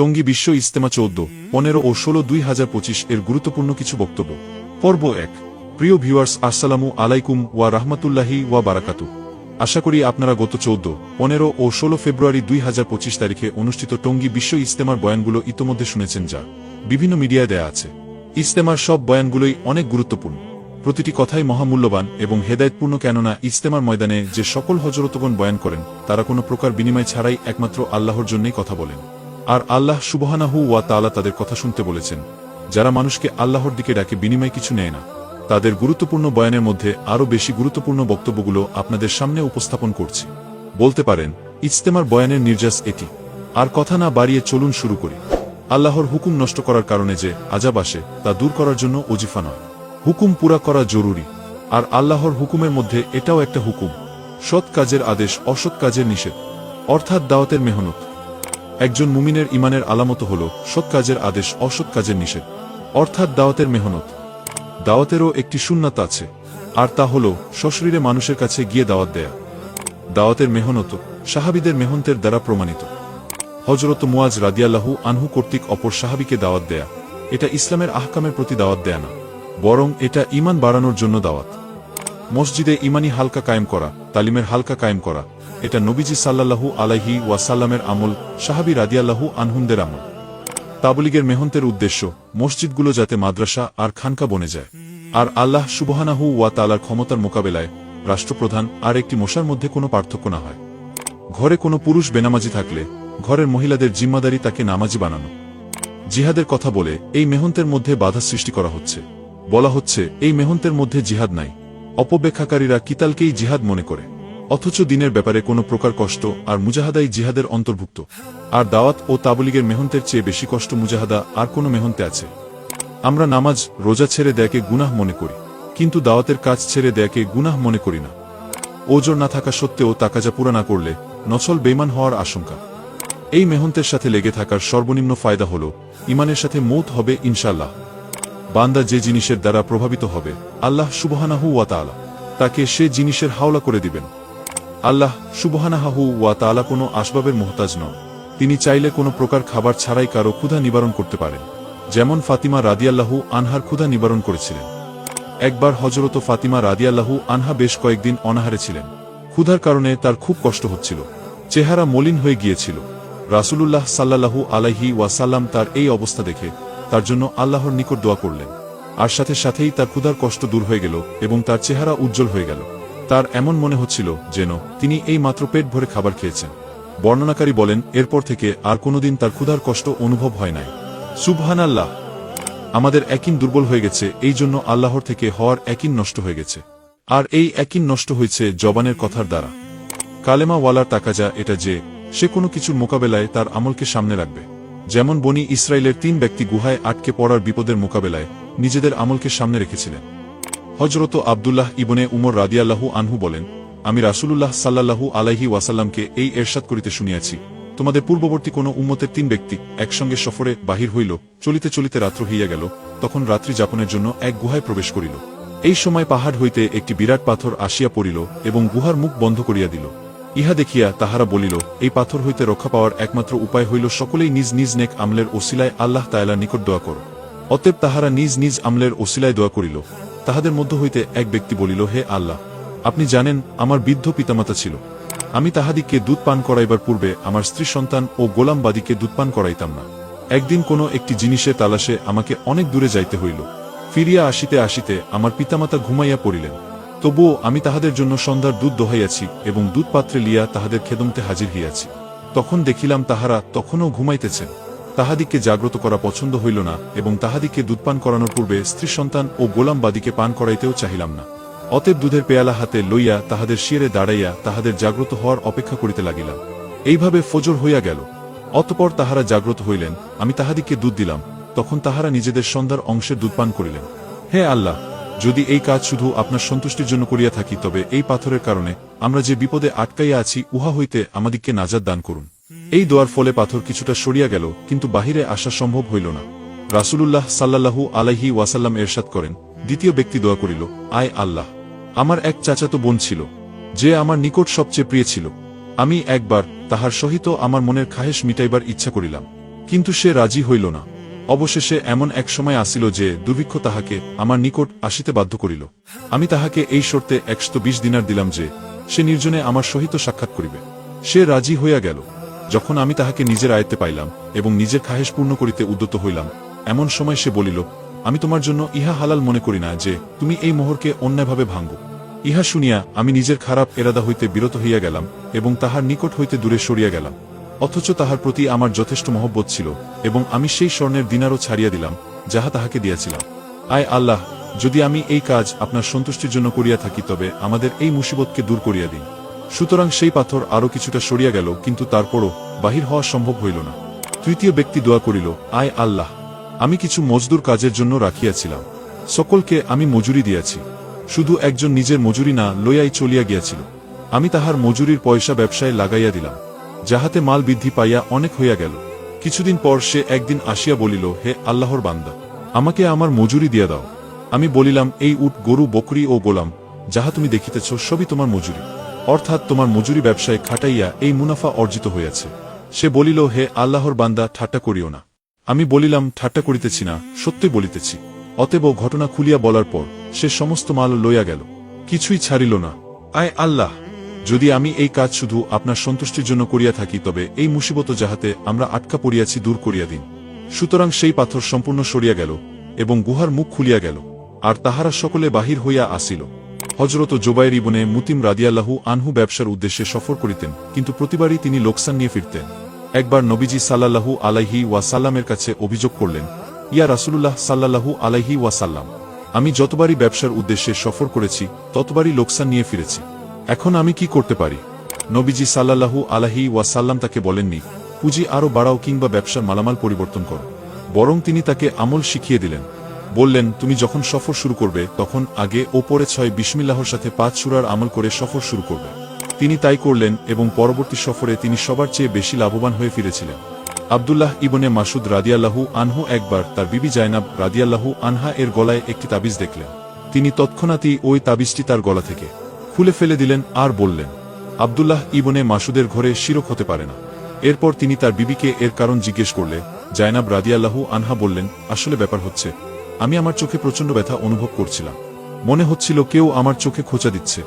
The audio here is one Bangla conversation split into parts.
টঙ্গী বিশ্ব ইস্তেমা চৌদ্দ, পনেরো ও ষোলো দুই হাজার পঁচিশ এর গুরুত্বপূর্ণ কিছু বক্তব্য। পর্ব এক, প্রিয় ভিউয়ার্স, আসসালামু আলাইকুম ওয়া রাহমাতুল্লাহি ওয়া বারাকাতু। আশা করি আপনারা গত চৌদ্দ, পনেরো ও ষোলো ফেব্রুয়ারি দুই হাজার পঁচিশ তারিখে অনুষ্ঠিত টঙ্গী বিশ্ব ইস্তেমার বয়ানগুলো ইতোমধ্যে শুনেছেন যা বিভিন্ন মিডিয়ায় দেয়া আছে। ইস্তেমার সব বয়ানগুলোই অনেক গুরুত্বপূর্ণ। প্রতিটি কথাই মহামূল্যবান এবং হেদায়তপূর্ণ কেননা ইস্তেমার ময়দানে যে সকল হজরতগণ বয়ান করেন, তারা কোনো প্রকার বিনিময় ছাড়াই একমাত্র আল্লাহর জন্যই কথা বলেন। আর আল্লাহ সুবহানাহু ওয়া তাআলা তাদের কথা শুনতে বলেছেন। যারা মানুষকে আল্লাহর দিকে ডাকে বিনিময় কিছু নেয় না। তাদের গুরুত্বপূর্ণ বয়ানের মধ্যে আরও বেশি গুরুত্বপূর্ণ বক্তব্যগুলো আপনাদের সামনে উপস্থাপন করছি। বলতে পারেন, ইজতেমার বয়ানের নির্যাস এটি। আর কথা না বাড়িয়ে চলুন শুরু করি। আল্লাহর হুকুম নষ্ট করার কারণে যে আজাব আসে, তা দূর করার জন্য অজিফা নয়। হুকুম পুরা করা জরুরি। আর আল্লাহর হুকুমের মধ্যে এটাও একটা হুকুম। সৎ কাজের আদেশ অসৎ কাজের নিষেধ। অর্থাৎ দাওয়াতের মেহনত। একজন মুমিনের ইমানের আলামত হল সৎ কাজের আদেশ, অসৎ কাজের নিষেধ। অর্থাৎ দাওয়াতের মেহনত। দাওয়াতেরও একটি শূন্যত আছে। আর তা হল সশরীরে মানুষের কাছে গিয়ে দাওয়াত দেয়া। দাওয়াতের মেহনত সাহাবিদের মেহন্তের দ্বারা প্রমাণিত। হজরত মুয়াজ রাদিয়াল্লাহু আনহু কর্তৃক অপর সাহাবিকে দাওয়াত দেয়া। এটা ইসলামের আহকামের প্রতি দাওয়াত দেয়া না। বরং এটা ইমান বাড়ানোর জন্য দাওয়াত। মসজিদে ইমানি হালকা কায়েম করা, তালিমের হালকা কায়েম করা এটা নবীজি সাল্লাল্লাহু আলাইহি ওয়াসাল্লামের আমল, সাহাবি রাদিয়াল্লাহু আনহুমদের আমল। তাবলিগের মেহন্তের উদ্দেশ্য, মসজিদগুলো যাতে মাদ্রাসা আর খানকা বনে যায়। আর আল্লাহ সুবহানাহু ওয়া তালার ক্ষমতার মোকাবেলায় রাষ্ট্রপ্রধান আর একটি মশার মধ্যে কোনো পার্থক্য না হয়। ঘরে কোনো পুরুষ বেনামাজি থাকলে, ঘরের মহিলাদের জিম্মাদারি তাকে নামাজি বানানো। জিহাদের কথা বলে এই মেহন্তের মধ্যে বাধা সৃষ্টি করা হচ্ছে। বলা হচ্ছে, এই মেহন্তের মধ্যে জিহাদ নাই। অপব্যাখ্যাকারীরা কিতালকেই জিহাদ মনে করে। অথচ দিনের ব্যাপারে কোনো প্রকার কষ্ট আর মুজাহাদাই জিহাদের অন্তর্ভুক্ত। আর দাওয়াত ও তাবলিগের মেহন্তের চেয়ে বেশি কষ্ট মুজাহাদা আর কোনো মেহন্তে আছে। আমরা নামাজ, রোজা ছেড়ে দেয়াকে গুনাহ মনে করি, কিন্তু দাওয়াতের কাজ ছেড়ে দেয়াকে গুনাহ মনে করি না। ওজোর না থাকা সত্ত্বেও তাকাজা পুরা না করলে নছল বেমান হওয়ার আশঙ্কা। এই মেহন্তের সাথে লেগে থাকার সর্বনিম্ন ফায়দা হল ইমানের সাথে মৌত হবে ইনশাল্লাহ বান্দা যে জিনিসের দ্বারা প্রভাবিত হবে, আল্লাহ সুবহানাহু ওয়া তাআলা, তাকে সে জিনিসের হাওলা করে দিবেন। আল্লাহ সুবহানাহু ওয়া তাআলা কোনো আসবাবের মোহতাজ নন। তিনি চাইলে কোনো প্রকার খাবার ছাড়াই কারও ক্ষুধা নিবারণ করতে পারেন। যেমন ফাতিমা রাদিয়াল্লাহু আনহার ক্ষুধা নিবারণ করেছিলেন। একবার হজরত ফাতিমা রাদিয়াল্লাহু আনহা বেশ কয়েকদিন অনাহারে ছিলেন। ক্ষুধার কারণে তার খুব কষ্ট হচ্ছিল। চেহারা মলিন হয়ে গিয়েছিল। রাসূলুল্লাহ সাল্লাল্লাহু আলাইহি ওয়াসাল্লাম তার এই অবস্থা দেখে তার জন্য আল্লাহর নিকট দোয়া করলেন। আর সাথে সাথেই তার ক্ষুধার কষ্ট দূর হয়ে গেল এবং তার চেহারা উজ্জ্বল হয়ে গেল। তার এমন মনে হচ্ছিল যেন তিনি এই মাত্র পেট ভরে খাবার খেয়েছেন। বর্ণনাকারী বলেন, এরপর থেকে আর কোনোদিন তার ক্ষুধার কষ্ট অনুভব হয় নাই। সুবহান আল্লাহ আমাদের একিন দুর্বল হয়ে গেছে, এই জন্য আল্লাহর থেকে হওয়ার একিন নষ্ট হয়ে গেছে। আর এই একিন নষ্ট হয়েছে জবানের কথার দ্বারা। কালেমা ওয়ালার তাকাজা এটা যে, সে কোনো কিছুর মোকাবেলায় তার আমলকে সামনে রাখবে। যেমন বনি ইসরায়েলের তিন ব্যক্তি গুহায় আটকে পড়ার বিপদের মোকাবেলায় নিজেদের আমলকে সামনে রেখেছিলেন। হজরত আবদুল্লাহ ইবনে উমর রাদিয়াল্লাহু আনহু বলেন, আমি রাসূলুল্লাহ সাল্লাল্লাহু আলাইহি ওয়াসাল্লামকে এই এরশাদ করিতে শুনিয়াছি। তোমাদের পূর্ববর্তী কোন উম্মতের তিন ব্যক্তি একসঙ্গে সফরে বাহির হইল, চলিতে চলিতে রাত্র হইয়া গেল, তখন রাত্রি যাপনের জন্য এক গুহায় প্রবেশ করিল। এই সময় পাহাড় হইতে একটি বিরাট পাথর আসিয়া পড়িল এবং গুহার মুখ বন্ধ করিয়া দিল। ইহা দেখিয়া তাহারা বলিল, এই পাথর হইতে রক্ষা পাওয়ার একমাত্র উপায় হইল সকলেই নিজ নিজ নেক আমলের ওসিলায় আল্লাহ তায়ালার নিকট দোয়া কর। অতএব তাহারা নিজ নিজ আমলের ওসিলায় দোয়া করিল। তাহাদের মধ্য হইতে এক ব্যক্তি বলিল, হে আল্লাহ, আপনি জানেন আমার বৃদ্ধ পিতামাতা ছিল। আমি তাহাদিকে দুধ পান করাইবার পূর্বে আমার স্ত্রী সন্তান ও গোলামবাদীকে দুধ পান করাইতাম না। একদিন কোনো একটি জিনিসের তালাশে আমাকে অনেক দূরে যাইতে হইল। ফিরিয়া আসিতে আসিতে আমার পিতামাতা ঘুমাইয়া পড়িলেন। তবুও আমি তাহাদের জন্য সন্ধ্যার দুধ দোহাইয়াছি এবং দুধ পাত্রে লিয়া তাহাদের খেদমতে হাজির হইয়াছি। তখন দেখিলাম তাহারা তখনও ঘুমাইতেছেন। তাহাদিকে জাগ্রত করা পছন্দ হইল না এবং তাহাদিকে দুধ পান করানোর পূর্বে স্ত্রী সন্তান ও গোলামবাদীকে পান করাইতেও চাহিলাম না। অতএব দুধের পেয়ালা হাতে লইয়া তাহাদের শিরে দাঁড়াইয়া তাহাদের জাগ্রত হওয়ার অপেক্ষা করিতে লাগিলাম। এইভাবে ফজর হইয়া গেল। অতপর তাহারা জাগ্রত হইলেন, আমি তাহাদিকে দুধ দিলাম। তখন তাহারা নিজেদের সন্ধ্যার অংশের দুধ পান করিলেন। হে আল্লাহ, যদি এই কাজ শুধু আপনার সন্তুষ্টির জন্য করিয়া থাকি, তবে এই পাথরের কারণে আমরা যে বিপদে আটকাইয়া আছি, উহা হইতে আমাদিগকে নাজাদ দান করুন। এই দোয়ার ফলে পাথর কিছুটা সরিয়া গেল, কিন্তু বাহিরে আসা সম্ভব হইল না। রাসূলুল্লাহ সাল্লাল্লাহু আলাইহি ওয়াসাল্লাম এরশাদ করেন, দ্বিতীয় ব্যক্তি দোয়া করিল, আয় আল্লাহ, আমার এক চাচাতো বোন ছিল, যে আমার নিকট সবচেয়ে প্রিয় ছিল। আমি একবার তাহার সহিত আমার মনের খাহেশ মিটাইবার ইচ্ছা করিলাম, কিন্তু সে রাজি হইল না। অবশেষে এমন এক সময় আসিল যে দুর্ভিক্ষ তাহাকে আমার নিকট আসিতে বাধ্য করিল। আমি তাহাকে এই শর্তে একশত বিশ দিনার দিলাম যে, সে নির্জনে আমার সহিত সাক্ষাৎ করিবে। সে রাজি হইয়া গেল। যখন আমি তাহাকে নিজের আয়ত্তে পাইলাম এবং নিজের খাহেশ পূর্ণ করিতে উদ্যত হইলাম, এমন সময় সে বলিল, আমি তোমার জন্য ইহা হালাল মনে করি না যে তুমি এই মোহরকে অন্যায়ভাবে ভাঙ্গো ইহা শুনিয়া আমি নিজের খারাপ এরাদা হইতে বিরত হইয়া গেলাম এবং তাহার নিকট হইতে দূরে সরিয়া গেলাম। অথচ তাহার প্রতি আমার যথেষ্ট মহব্বত ছিল এবং আমি সেই স্বর্ণের দিনারও ছাড়িয়া দিলাম যাহা তাহাকে দিয়াছিলাম। আয় আল্লাহ, যদি আমি এই কাজ আপনার সন্তুষ্টির জন্য করিয়া থাকি, তবে আমাদের এই মুসিবতকে দূর করিয়া দিন। সুতরাং সেই পাথর আরও কিছুটা সরিয়া গেল, কিন্তু তারপরও বাহির হওয়া সম্ভব হইল না। তৃতীয় ব্যক্তি দোয়া করিল, আয় আল্লাহ, আমি কিছু মজদুর কাজের জন্য রাখিয়াছিলাম। সকলকে আমি মজুরি দিয়াছি। শুধু একজন নিজের মজুরি না, লইয়াই চলিয়া গিয়াছিল। আমি তাহার মজুরির পয়সা ব্যবসায় লাগাইয়া দিলাম। যাহাতে মাল বৃদ্ধি পাইয়া অনেক হইয়া গেল। কিছুদিন পর সে একদিন আসিয়া বলিল, হে আল্লাহর বান্দা, আমাকে আমার মজুরি দিয়া দাও। আমি বলিলাম, এই উট গরু, বকরি ও গোলাম, যাহা তুমি দেখিতেছ, সবই তোমার মজুরি। অর্থাৎ তোমার মজুরি ব্যবসায় খাটাইয়া এই মুনাফা অর্জিত হইয়াছে। সে বলিল, হে আল্লাহর বান্দা, ঠাট্টা করিও না। আমি বলিলাম, ঠাট্টা করিতেছি না, সত্যি বলিতেছি। অতএব ঘটনা খুলিয়া বলার পর সে সমস্ত মাল লইয়া গেল। কিছুই ছাড়িল না। আয় আল্লাহ, যদি আমি এই কাজ শুধু আপনার সন্তুষ্টির জন্য করিয়া থাকি, তবে এই মুসিবত যাহাতে আমরা আটকা পড়িয়াছি দূর করিয়া দিন। সুতরাং সেই পাথর সম্পূর্ণ সরিয়া গেল এবং গুহার মুখ খুলিয়া গেল, আর তাহারা সকলে বাহির হইয়া আসিল। হজরত জোবাইর ইবনে মুতিম রাদিয়াল্লাহু আনহু ব্যবসার উদ্দেশ্যে সফর করিতেন, কিন্তু প্রতিবারই তিনি লোকসান নিয়ে ফিরতেন। একবার নবীজি সাল্লাল্লাহু আলাইহি ওয়াসাল্লামের কাছে অভিযোগ করলেন, ইয়া রাসূলুল্লাহ সাল্লাল্লাহু আলাইহি ওয়াসাল্লাম, আমি যতবারই ব্যবসার উদ্দেশ্যে সফর করেছি, ততবারই লোকসান নিয়ে ফিরেছি। এখন আমি কি করতে পারি? নবীজি সাল্লাল্লাহু আলাহি ওয়াসাল্লাম তাকে বলেননি, পুঁজি আরও বাড়াও কিংবা ব্যবসার মালামাল পরিবর্তন কর। বরং তিনি তাকে আমল শিখিয়ে দিলেন বললেন, তুমি যখন সফর শুরু করবে, তখন আগে ও পরে ছয় বিসমিল্লাহর সাথে পাঁচ সুরার আমল করে সফর শুরু করবে। তিনি তাই করলেন এবং পরবর্তী সফরে তিনি সবার চেয়ে বেশি লাভবান হয়ে ফিরেছিলেন। আবদুল্লাহ ইবনে মাসুদ রাদিয়াল্লাহু আনহু একবার তার বিবি জায়নাব রাদিয়াল্লাহু আনহা এর গলায় একটি তাবিজ দেখলেন। তিনি তৎক্ষণাৎই ওই তাবিজটি তার গলা থেকে খুলে ফেলে দিলেন আর বললেন, আবদুল্লাহ ইবনে মাসুদের ঘরে শিরক হতে পারে না। এরপর তিনি তার বিবিকে এর কারণ জিজ্ঞেস করলে, জায়নাব রাদিয়াল্লাহু আনহা বললেন, আসলে ব্যাপার হচ্ছে আমি আমার চোখে প্রচণ্ড ব্যথা অনুভব করছিলাম। মনে হচ্ছিল কেউ আমার চোখে খোঁচা দিচ্ছে।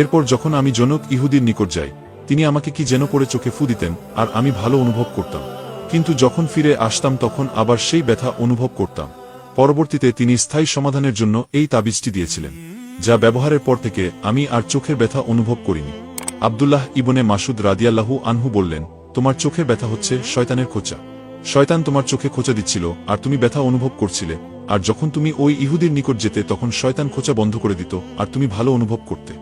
এরপর যখন আমি জনক ইহুদির নিকট যাই, তিনি আমাকে কি যেন করে চোখে ফু দিতেন, আর আমি ভালো অনুভব করতাম। কিন্তু যখন ফিরে আসতাম তখন আবার সেই ব্যথা অনুভব করতাম। পরবর্তীতে তিনি স্থায়ী সমাধানের জন্য এই তাবিজটি দিয়েছিলেন, যা ব্যবহারের পর থেকে আমি আর চোখের ব্যথা অনুভব করিনি। আবদুল্লাহ ইবনে মাসুদ রাদিয়াল্লাহু আনহু বললেন, তোমার চোখের ব্যথা হচ্ছে, শয়তানের খোঁচা। শয়তান তোমার চোখে খোঁচা দিচ্ছিল, আর তুমি ব্যথা অনুভব করছিলে আর যখন তুমি ওই ইহুদির নিকট যেতে, তখন শয়তান খোঁচা বন্ধ করে দিত, আর তুমি ভালো অনুভব করতে।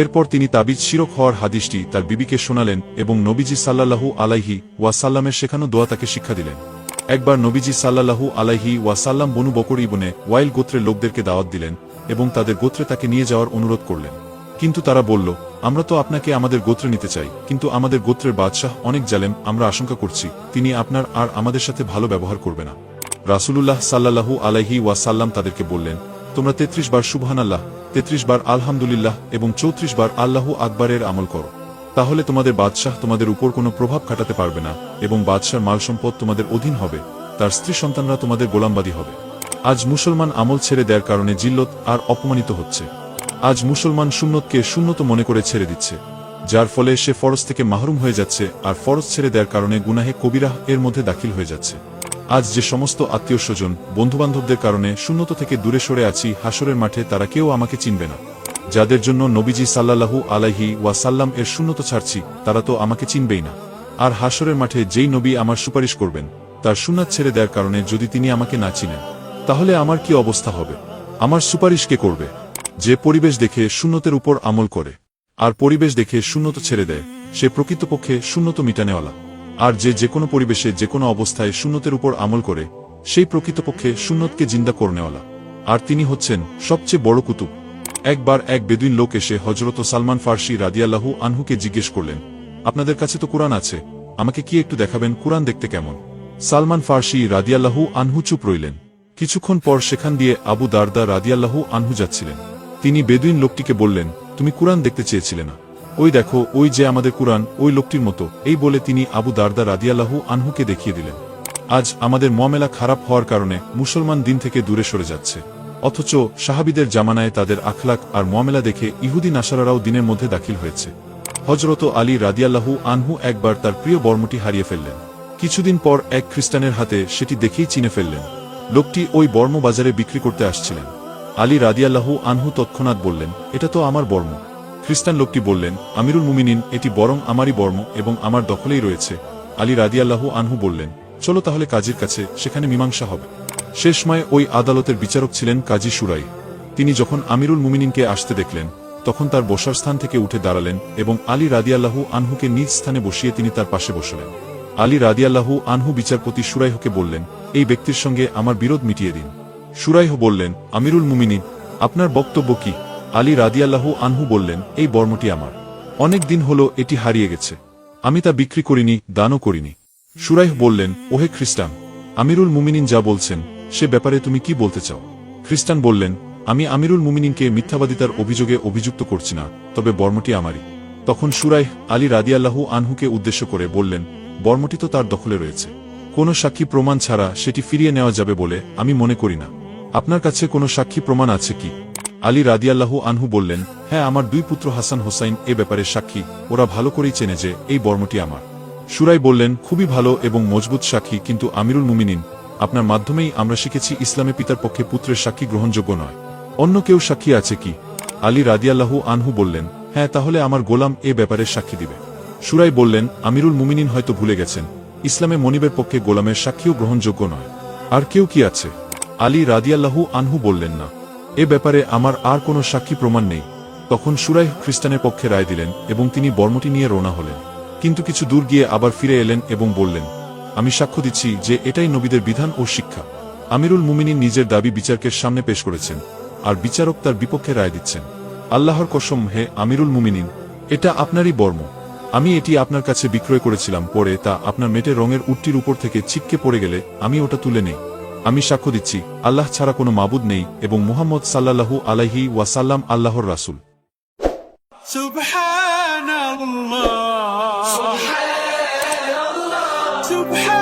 এরপর তিনি তাবিজ শিরক হওয়ার হাদিসটি তার বিবিকে শোনালেন এবং নবীজি সাল্লাল্লাহু আলাইহি ওয়াসাল্লামের শেখানো দোয়া তাকে শিক্ষা দিলেন। একবার নবীজি সাল্লাল্লাহু আলাইহি ওয়াসাল্লাম বনু বকর ইবনে ওয়াইল গোত্রের লোকদেরকে দাওয়াত দিলেন এবং তাদের গোত্রে তাকে নিয়ে যাওয়ার অনুরোধ করলেন। কিন্তু তারা বলল, আমরা তো আপনাকে আমাদের গোত্রে নিতে চাই, কিন্তু আমাদের গোত্রের বাদশাহ অনেক জালেম, আমরা আশঙ্কা করছি, তিনি আপনার আর আমাদের সাথে ভালো ব্যবহার করবে না। রাসুলুল্লাহ সাল্লাল্লাহু আলাইহি ওয়াসাল্লাম তাদেরকে বললেন, তোমরা তেত্রিশ বার সুবহান আল্লাহ তেত্রিশ বার আলহামদুলিল্লাহ এবং চৌত্রিশ বার আল্লাহু আকবরের আমল করো। তাহলে তোমাদের বাদশাহ তোমাদের উপর কোনো প্রভাব খাটাতে পারবে না এবং বাদশার মাল সম্পদ তোমাদের অধীন হবে, তার স্ত্রী সন্তানরা তোমাদের গোলামবাদী হবে। আজ মুসলমান আমল ছেড়ে দেওয়ার কারণে জিল্লত আর অপমানিত হচ্ছে। আজ মুসলমান শূন্যতকে শূন্যত মনে করে ছেড়ে দিচ্ছে, যার ফলে সে ফরজ থেকে মাহরুম হয়ে যাচ্ছে আর ফরজ ছেড়ে দেওয়ার কারণে গুনাহে কবিরাহ এর মধ্যে দাখিল হয়ে যাচ্ছে। আজ যে সমস্ত আত্মীয় স্বজন বন্ধুবান্ধবদের কারণে শূন্যত থেকে দূরে সরে আছি হাসরের মাঠে তারা কেউ আমাকে চিনবে না। যাদের জন্য নবীজি সাল্লাল্লাহু আলাইহি ওয়াসাল্লাম এর শূন্যত ছাড়ছি, তারা তো আমাকে চিনবেই না। আর হাসরের মাঠে যেই নবী আমার সুপারিশ করবেন, তার সুনাত ছেড়ে দেওয়ার কারণে যদি তিনি আমাকে না চিনেন, তাহলে আমার কি অবস্থা হবে? আমার সুপারিশ কে করবে? যে পরিবেশ দেখে শূন্যতের উপর আমল করে, আর পরিবেশ দেখে শূন্যত ছেড়ে দেয়, সে প্রকৃতপক্ষে শূন্যত মিটানেওয়ালা। আর যে যে কোনো পরিবেশে যে কোনো অবস্থায় শূন্যতের উপর আমল করে, সেই প্রকৃতপক্ষে শূন্যতকে জিন্দা করনেওয়ালা। আর তিনি হচ্ছেন সবচেয়ে বড় কুতুব। একবার এক বেদুইন লোক এসে হজরত সালমান ফার্সি রাদিয়াল্লাহু আনহুকে জিজ্ঞেস করলেন, আপনাদের কাছে তো কোরআন আছে, আমাকে কি একটু দেখাবেন কোরআন দেখতে কেমন? সালমান ফার্সি রাদিয়াল্লাহু আনহু চুপ রইলেন। কিছুক্ষণ পর সেখান দিয়ে আবু দারদা রাদিয়াল্লাহু আনহু যাচ্ছিলেন। তিনি বেদুইন লোকটিকে বললেন, তুমি কোরআন দেখতে চেয়েছিলে না। ওই দেখো, ওই যে আমাদের কোরআন, ওই লোকটির মতো। এই বলে তিনি আবু দারদা রাদিয়াল্লাহু আনহুকে দেখিয়ে দিলেন। আজ আমাদের মমেলা খারাপ হওয়ার কারণে মুসলমান দিন থেকে দূরে সরে যাচ্ছে। অথচ সাহাবিদের জামানায় তাদের আখলাক আর মমেলা দেখে ইহুদি নাসারারাও দিনের মধ্যে দাখিল হয়েছে। হজরত আলী রাদিয়াল্লাহু আনহু একবার তার প্রিয় বর্মটি হারিয়ে ফেললেন। কিছুদিন পর এক খ্রিস্টানের হাতে সেটি দেখেই চিনে ফেললেন। লোকটি ওই বর্ম বাজারে বিক্রি করতে আসছিলেন। আলী রাদিয়াল্লাহু আনহু তৎক্ষণাৎ বললেন, এটা তো আমার বর্ম। খ্রিস্টান লোকটি বললেন, আমিরুল মুমিনিন, এটি বরং আমারই বর্ম এবং আমার দখলেই রয়েছে। আলী রাদিয়াল্লাহু আনহু বললেন, চলো তাহলে কাজীর কাছে, সেখানে মীমাংসা হবে। শেষ সময় ওই আদালতের বিচারক ছিলেন কাজী সুরাই। তিনি যখন আমিরুল মুমিনিনকে আসতে দেখলেন, তখন তার বসার স্থান থেকে উঠে দাঁড়ালেন এবং আলী রাদিয়াল্লাহু আনহুকে নিজ স্থানে বসিয়ে তিনি তার পাশে বসলেন। আলী রাদিয়াল্লাহু আনহু বিচারপতি সুরাইহকে বললেন, এই ব্যক্তির সঙ্গে আমার বিরোধ মিটিয়ে দিন। সুরাইহ বললেন, আমিরুল মুমিনিন, আপনার বক্তব্য কি? আলী রাদিয়াল্লাহু আনহু বললেন, এই বর্মটি আমার। অনেক দিন হল এটি হারিয়ে গেছে। আমি তা বিক্রি করিনি, দানও করিনি। সুরাইহ বললেন, ওহে খ্রিস্টান, আমিরুল মুমিনিন যা বলছেন, সে ব্যাপারে তুমি কি বলতে চাও? খ্রিস্টান বললেন, আমি আমিরুল মুমিনিনকে মিথ্যাবাদিতার অভিযোগে অভিযুক্ত করছি না, তবে বর্মটি আমারই। তখন সুরাইহ আলী রাদিয়াল্লাহু আনহুকে উদ্দেশ্য করে বললেন, বর্মটি তো তার দখলে রয়েছে। কোনো সাক্ষী প্রমাণ ছাড়া সেটি ফিরিয়ে নেওয়া যাবে বলে আমি মনে করি না। আপনার কাছে কোনো সাক্ষী প্রমাণ আছে কি? আলী রাদিয়াল্লাহু আনহু বললেন হ্যাঁ আমার দুই পুত্র হাসান হোসাইন এ ব্যাপারে সাক্ষী। ওরা ভালো করেই চেনে যে এই বর্মটি আমার। সুরাই বললেন, খুবই ভালো এবং মজবুত সাক্ষী, কিন্তু আমিরুল মুমিনিন, আপনার মাধ্যমেই আমরা শিখেছি ইসলামে পিতার পক্ষে পুত্রের সাক্ষী গ্রহণযোগ্য নয়। অন্য কেউ সাক্ষী আছে কি? আলী রাদিয়াল্লাহু আনহু বললেন হ্যাঁ তাহলে আমার গোলাম এ ব্যাপারে সাক্ষী দিবে। সুরাই বললেন, আমিরুল মুমিনিন হয়তো ভুলে গেছেন। ইসলামে মনিবের পক্ষে গোলামের সাক্ষীও গ্রহণযোগ্য নয়। আর কেউ কি আছে? আলী রাদিয়াল্লাহু আনহু বললেন, না। এ ব্যাপারে আমার আর কোনো সাক্ষী প্রমাণ নেই। তখন সুরাই খ্রিস্টানের পক্ষে রায় দিলেন এবং তিনি বর্মটি নিয়ে রওনা হলেন। কিন্তু কিছু দূর গিয়ে আবার ফিরে এলেন এবং বললেন, আমি সাক্ষ্য দিচ্ছি যে এটাই নবীদের বিধান ও শিক্ষা। আমিরুল মুমিনিন নিজের দাবি বিচারকের সামনে পেশ করেছেন, আর বিচারক তার বিপক্ষে রায় দিচ্ছেন। আল্লাহর কসম, হে আমিরুল মুমিনিন, এটা আপনারই বর্ম। আমি এটি আপনার কাছে বিক্রয় করেছিলাম পরে তা আপনার মেটে রঙের উটটির উপর থেকে ছিটকে পড়ে গেলে আমি ওটা তুলে নেই। আমি সাক্ষ্য দিচ্ছি, আল্লাহ ছাড়া কোনো মাবুদ নেই এবং মুহাম্মদ সাল্লাহু আলাইহি ওয়াসাল্লাম আল্লাহর রাসুল। সুবহানাল্লাহ। সুবহানাল্লাহ।